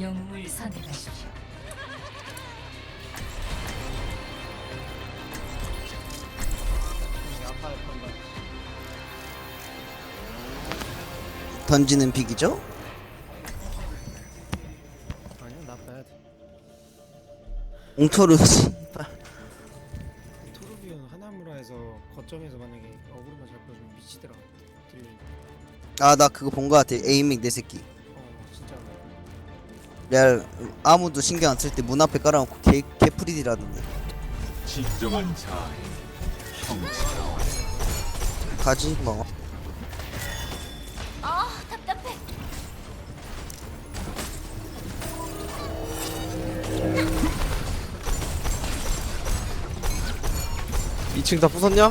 영웅을 선택하십시오. 던지는 픽이죠? 아니야 나 봐야 돼. 옹토르 토르비온 하나무라에서 거점에서 만약에 어그로만 잘 끌어주면 미치더라. 들리. 아나 그거 본 거 같아 에이밍 내 새끼. 레알 아무도 신경 안 쓸 때 문 앞에 깔아놓고 개, 개프리디라던데 진정한 자아의 형체가 가지 뭐 아 답답해. 2층 다 부쉈냐?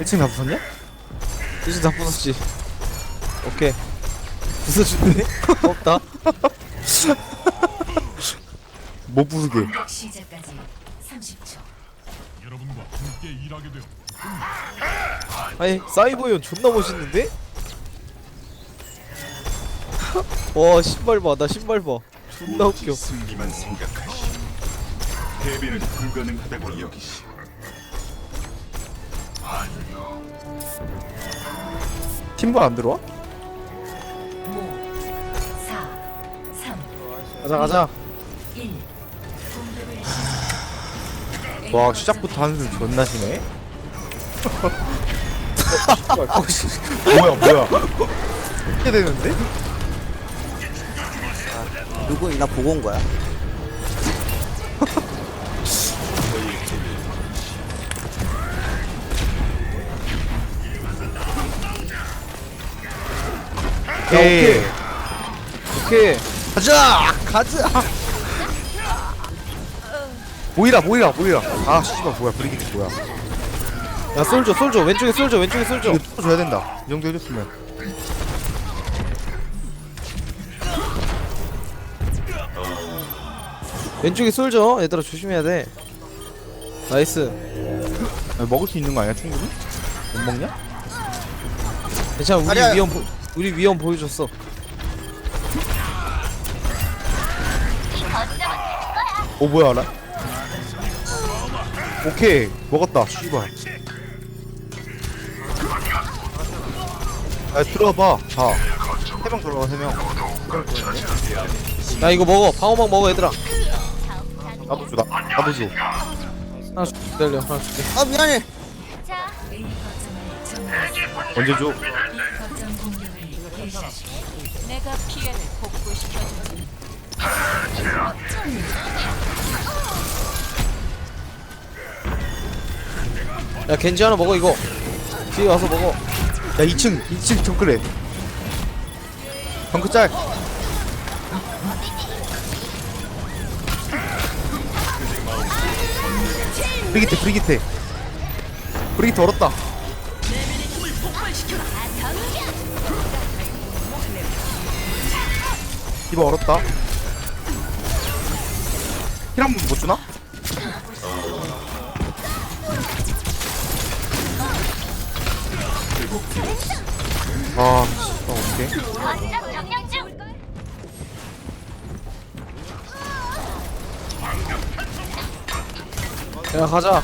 1층 다 부쉈냐? 1층 다 부쉈지 오케이 부숴주네? 없다 못 공격 시작까지 30초. 여러분과 함께 일하게 되어 아니 사이버이온 존나 멋있는데? 와 신발 봐 나 신발 봐 존나 웃겨 승리만 생각하시 패배는 불가능하다고 여기시 팀버 안 들어와? 가자 가자 1. 공격을 시작. 와 시작부터 한숨 존나 쉬네 어, 씨. 뭐야 뭐야 어떻게 되는데? 누구 나 보고 온 거야 오케이 오케이 가자 가자 모이라 모이라 모이라. 아 씨발 뭐야 브리기트 뭐야. 야 솔져 솔져. 왼쪽에 솔져 왼쪽에 솔져. 이거 또 줘야 된다. 이 정도 해줬으면. 왼쪽에 솔져. 얘들아 조심해야 돼. 나이스. 먹을 수 있는 거 아니야 충분히? 못 먹냐? 괜찮아 우리 아니야. 위험 보, 우리 위험 보여줬어 어, 뭐야 라 오케이 먹었다 씨발. 야 들어와봐. 자세명 들어가 세명. 야 이거 먹어. 방어막 먹어 얘들아. 나도 줘 나, 나도 줘. 하나 줄 기다려. 하나 줄게. 아 미안해. 자. 언제 줘? 내가 피해를 복구시켜주지. 야 겐지 하나 먹어 이거. 뒤에 와서 먹어. 야 2층 2층 정글에 덩크 짤. 브리기테 브리기테 브리기테 얼었다. 이거 얼었다 힐한번 못 주나? 아, 씨, 어, 어떡해. 야, 가자.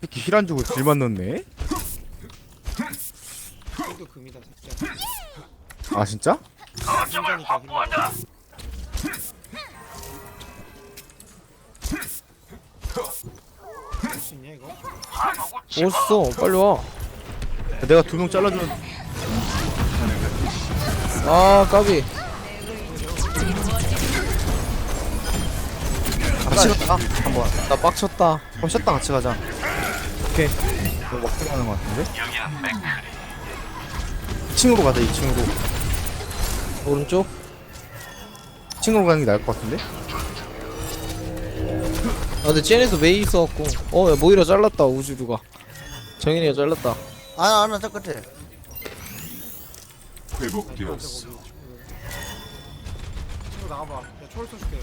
이렇게 힐안 주고 딜만 넣네? 금이다 새끼야. 아, 진짜? 혼자니까 힘들 어. 어딨어? 빨리 와. 야, 내가 두 명 잘라주면. 아, 까비. 같이 가자, 한번. 나 빡쳤다. 그럼 쉬었다 같이 가자. 오케이. 이거 막히게 가는 것 같은데? 2층으로 가자, 2층으로. 오른쪽? 2층으로 가는 게 나을 것 같은데? 아 근데 쟤네도 메이 있어갖고 어야 모이라 잘랐다 우주루가 정인이가 잘랐다 아나 아나 저 끝에 회복되었어 친구 나가봐. 야 초월 쏘줄게.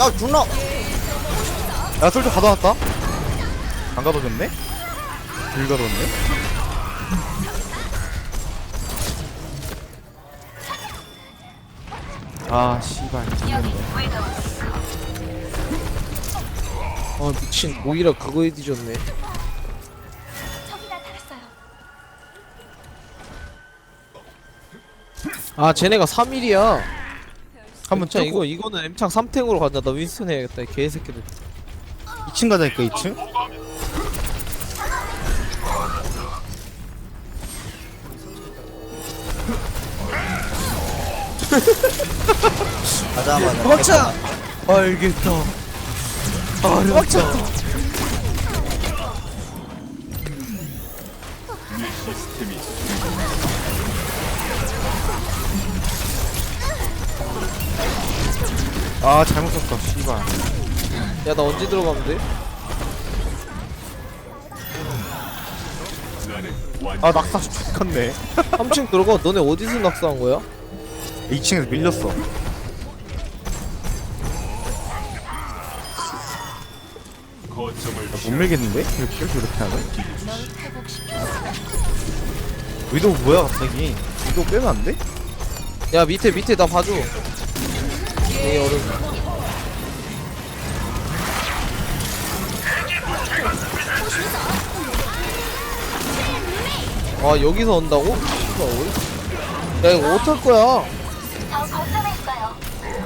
야 존나 야 솔저 가져왔다 안 가둬졌네? 길 가뒀네? 아 씨발. 아 미친. 오히려 그거에 뒤졌네. 아 쟤네가 3일이야. 한번 자쳐 이거 이거는 M창 3탱으로 가자. 나 윈스턴 해야겠다 이 개새끼들. 2층 가자니까 2층? 가자 가자 도망쳐! 알겠다 시스템이 아 잘못 썼다 씨발 야 나 언제 들어가면 돼? 아 낙사 죽겠네 3층 들어가 너네 어디서 낙사한 거야? 2층에서 밀렸어 못 밀겠는데? 이렇게 이렇게 하면? 위도 뭐야 갑자기 위도 빼면 안 돼? 야 밑에 밑에 나 봐줘 에이 얼음 아 여기서 온다고? 야 이거 어떡할 거야 저 거점에 있어요.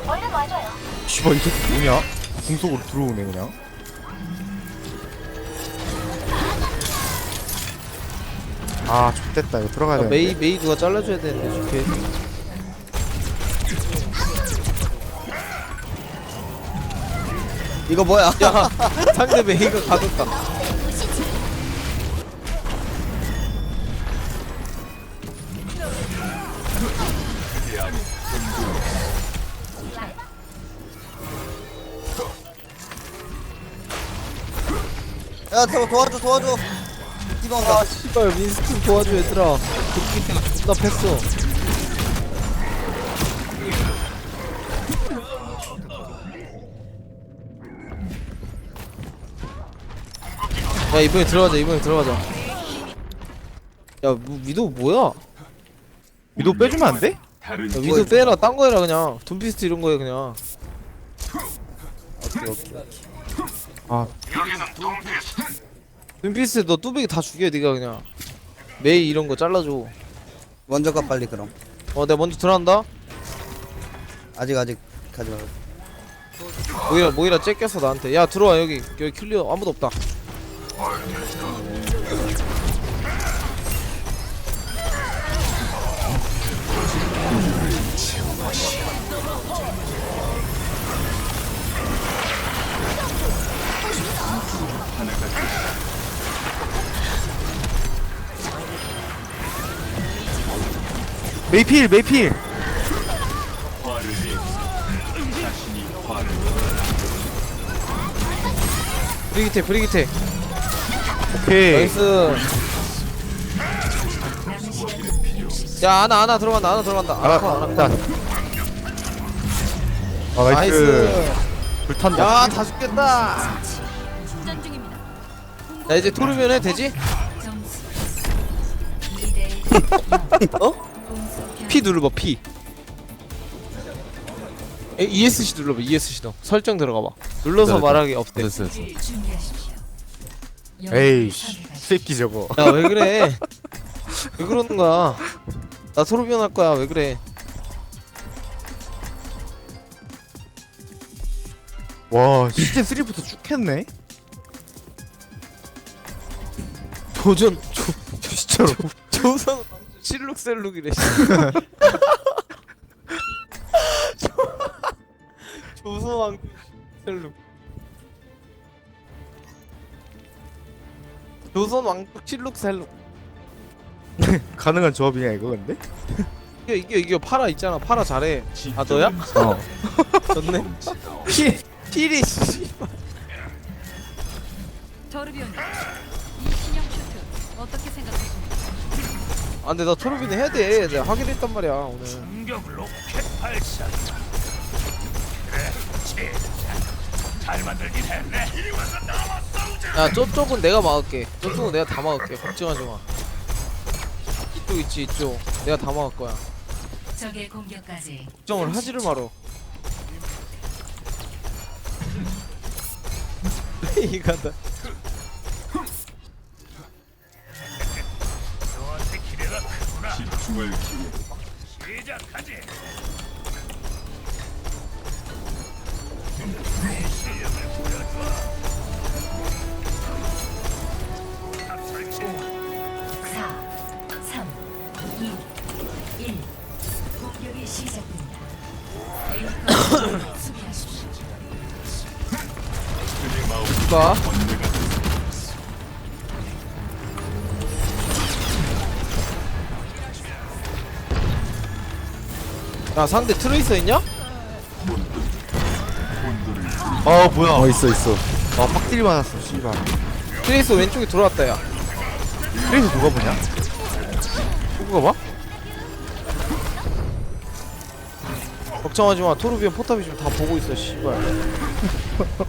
얼른 와줘요. 씨발 이 새끼 뭐냐? 궁속으로 들어오네 그냥 아 X됐다 이거 들어가야 야, 돼 메이 메이 누가 잘라줘야 되는데 좋게 이거 뭐야 야 상대 메이가 가졌다 야 저거 도와줘 도와줘. 디바 온다 아 씨발 윈스턴 도와줘 얘들아. 도끼가 존나 팼어. 야 이번에 들어가자 이번에 들어가자. 야 뭐, 위도 뭐야? 위도 빼주면 안 돼? 야, 위도 빼라. 딴 거 해라 그냥. 둠피스트 이런 거해 그냥 아 둠피스트 너 뚜벅이 다 죽여 니가 그냥. 메이 이런 거 잘라줘. 먼저 가 빨리 그럼. 어 내가 먼저 들어간다? 아직 아직 가지 말고. 모이라 모이라 째꼈어 나한테. 야 들어와 여기. 여기 클리어 아무도 없다 메이필 메이필. 브리기테 브리기테. 오케이. 나이스. 야 아나 아나 들어간다 아나 들어간다. 아나 컷, 아나 컷. 일단 아 나이스. 나이스. 불탄다. 야다 죽겠다. 충전 중입니다. 이제 토르면 해 되지? 점수 2대 어? P 눌러봐 P. 에, ESC 눌러봐 ESC 너 설정 들어가봐. 눌러서 네, 네. 말하기 없대. 됐어 됐어. 에이씨 새끼 저거. 야 왜 그래? 왜 그러는 거야? 나 토르비언 할 거야. 왜 그래? 와 시즌 3부터 쭉 했네? 도전 조, 진짜로. 조선 실룩셀룩이래 조선왕 셀룩. 조선 왕국 실룩셀룩. 가능한 조합이냐 이거 근데? 이겨 이겨 이겨 파라 있잖아. 파라 잘해. 아 너야? 어. 좋네. 피 필이 씨. 저르비온 이 신형 슈트 어떻게 생각하십니까? 아 근데 나 토르비는 해야 돼. 내가 확인했단 말이야 오늘. 공격 로켓 발사. 잘 만들긴 했네. 이리 와서 나와 싸우자. 야 저쪽은 내가 막을게. 저쪽은 내가 다 막을게. 걱정하지 마. 이쪽 있지 이쪽. 내가 다 막을 거야. 적의 공격까지. 걱정을 하지를 말어 이간다 집중할 기회. 시작하지. 시작됩니다. 에이커 수비하십시오. 야 상대 트레이서 있냐? 아 뭐야 어 있어 있어 아 빡딜 맞았어 씨발 트레이서 왼쪽에 들어왔다 야 그래서 누가 보냐? 누가 봐? 걱정하지 마 토르비언 포탑이 지금 다 보고 있어 씨발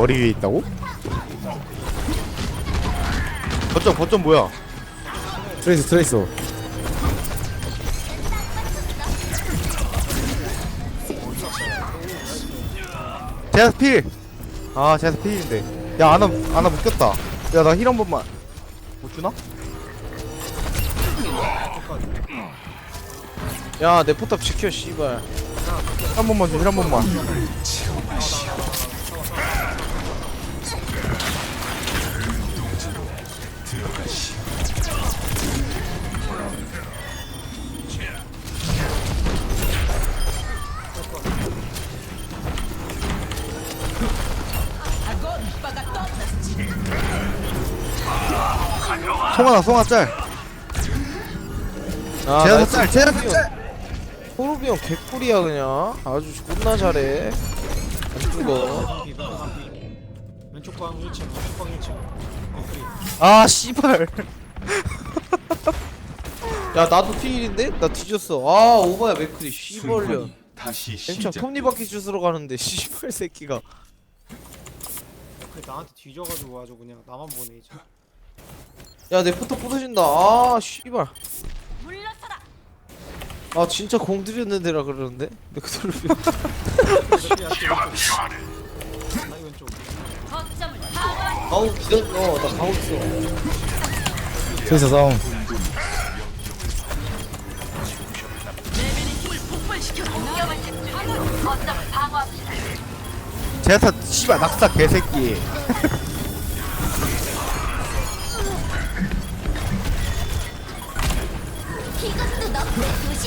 머리 위에 있다고? 거점 거점 뭐야? 트레이서 트레이서 제아스 필! 아 제아스 필인데 야 아나 아나 묶였다 야 나 힐 한 번만 못 주나? 야 내 포탑 지켜 씨발 한 번만 줘 힐 한 번만 송하나 송하 짤. 아, 나이스. 짤 제아스 짤. 토르비언 개꿀이야 그냥. 아주 존나 잘해. 안 죽어. 왼쪽 방 1층 왼쪽 방 1층. 어아 씨발. 야 나도 피일인데? 나 뒤졌어. 아 오바야 맥크리 순환이 다시 엠창 시작. 톱니바퀴 주스러 가는데 씨발 새끼가. 나한테 뒤져가지고 아주 그냥 나만 보내 이제 야 내 포탑 부서진다. 아 씨발. 아 진짜 공 들였는 데라 그러는데? 맥크리 나 왼쪽 아우 기다려 어나 가고 있어. 트레이서 싸움 제아타 씨발 낙사 개새끼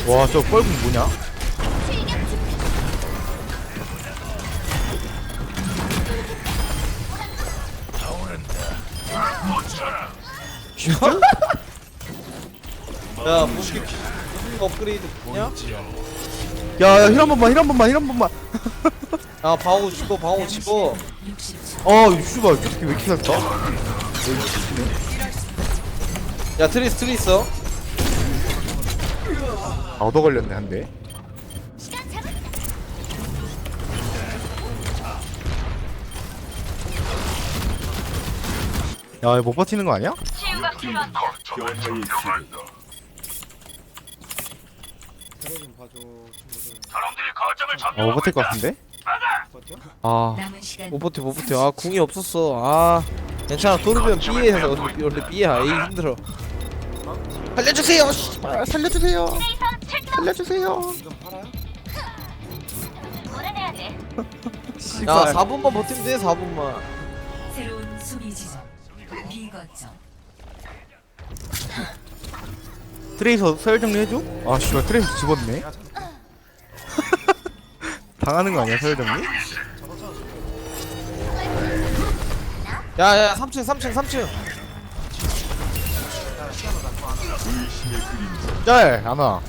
와 저 뻘궁 뭐냐? 야 무기 업그레이드 뭐냐? 야야 힐한 번만 힐한 번만 힐한 번만 야 방어 집어 방어 집어 60초. 아 씨발 저 새끼 왜 이렇게 살까? 야 트리스 트리스 어? 아 얻어 걸렸네 한 대 야못 버티는 거 아니야? 변화의 기회. 그래 좀 봐줘 친구들 사람들이 거점을 아못 버틸 것. 같은데? 아못 버텨 못 버텨 아 궁이 없었어 아 괜찮아 토르비언 B에서 원래 B야 A 힘들어 살려주세요 씨발 살려주세요 살려주세요 팔아요? 야 4분만 버티면 돼 4분만 새로운 수비 지점. B 거점. 트레이서 서열 정리해줘? 아 씨발 트레이서 집었네 당하는 거 아니야 서열 정리? 야 야 3층 3층 3층 짤! 안와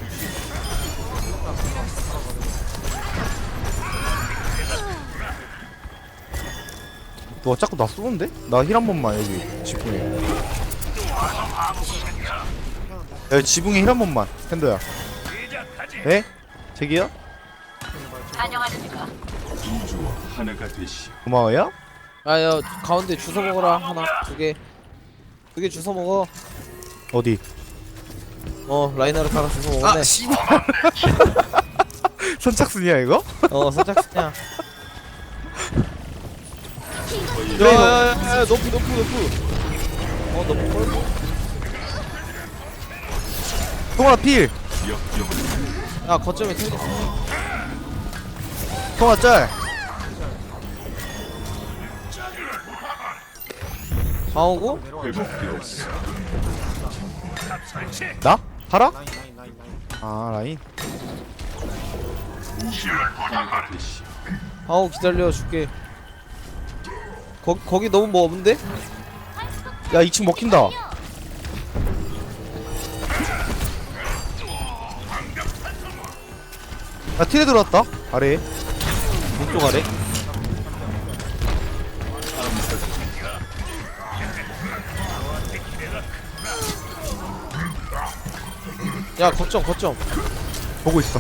너 자꾸 나 쏘는데? 나 힐 한 번만 여기 집중해 야 지붕에 힐 한 번만 팬더야 네? 제기요? 우주와 하나가 되시. 고마워요 아야 가운데 주워 먹어라 하나 두 개 두 개 주워 먹어 어디? 어 하나 주워 먹었네. 씨발. 선착순이야 이거? 어 그래, 야야야 높이 높이 높이. 어 너무 멀고 통화 필. 야 거점에 튕겼어 통화 짤. 회복되었어. 나? 팔아? 라인 라인 라인 라인 아 라인. 방어구 기다려 줄게 거, 거기 너무 뭐 없는데? 야 2층 먹힌다 야 티레 들어왔다 아래 왼쪽 아래 야 거점 거점. 보고 있어.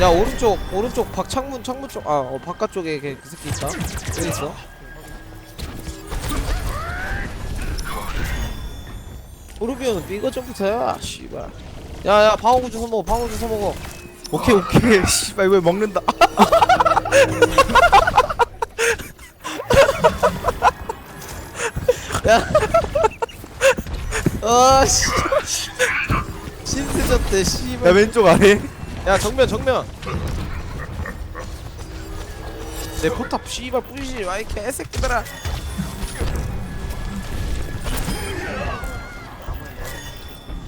야 오른쪽 오른쪽 박 창문 창문 쪽아 어, 바깥쪽에 걔, 그 새끼 있다. 여기 있어. 오르비오는 삐거 점부터야 씨발. 야야 방어구 주워 먹어 방어구 주워 먹어. 오케이 오케이. 씨발 왜 먹는다 아 씨. 신세졌대 야 씨발. 왼쪽 아래. 야 정면 정면. 내 포탑 씨발 부시지 마이 개새끼들아.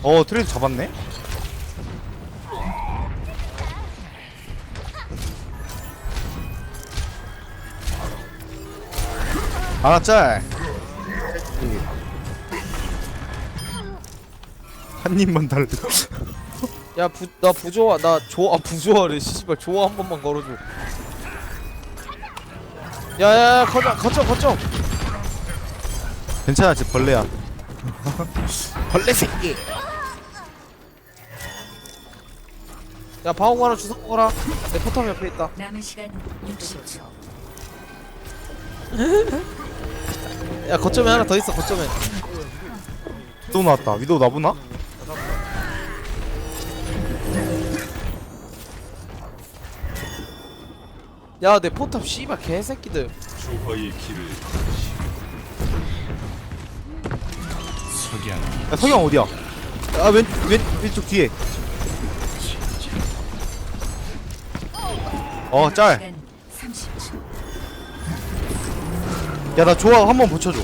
어 트레이드 잡았네? 하나 짤. 한 입만 달래. 야 부 나 부조화 나 조 아 부조화래 씨발 조화 한 번만 걸어줘 야 야 야 거점 거점 거점 괜찮아, 쟤 벌레야. 벌레 새끼 야 방어구 하나 주워 먹어라 내 포탑 옆에 있다 남은 시간 60초. 야 거점에 하나 더 있어 거점에 또 나왔다. 위도우 나보나? 야 내 포탑 씨발 개새끼들 조화의 길을. 석양 야, 석영 어디야? 아, 왼, 왼, 왼쪽 뒤에. 어, 짤. 시간 30초. 야, 나 좋아. 한번 붙여줘.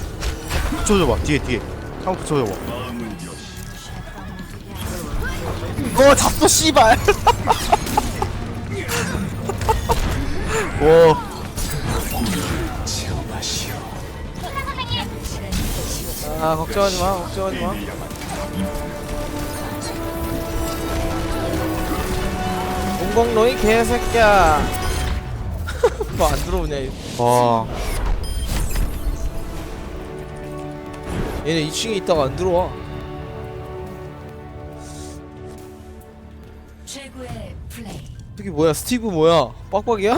붙여줘봐. 뒤에, 뒤에. 한번 붙여줘봐. 마음을 여시. 어, 잡어, 씨발. 와. 아 걱정하지 마 걱정하지 마 공공로이 개새끼야 뭐 안 들어오냐 이거. 와. 얘네 2층에 있다가 안 들어와 최고의 플레이. 저기 뭐야 스티브 뭐야 빡빡이야?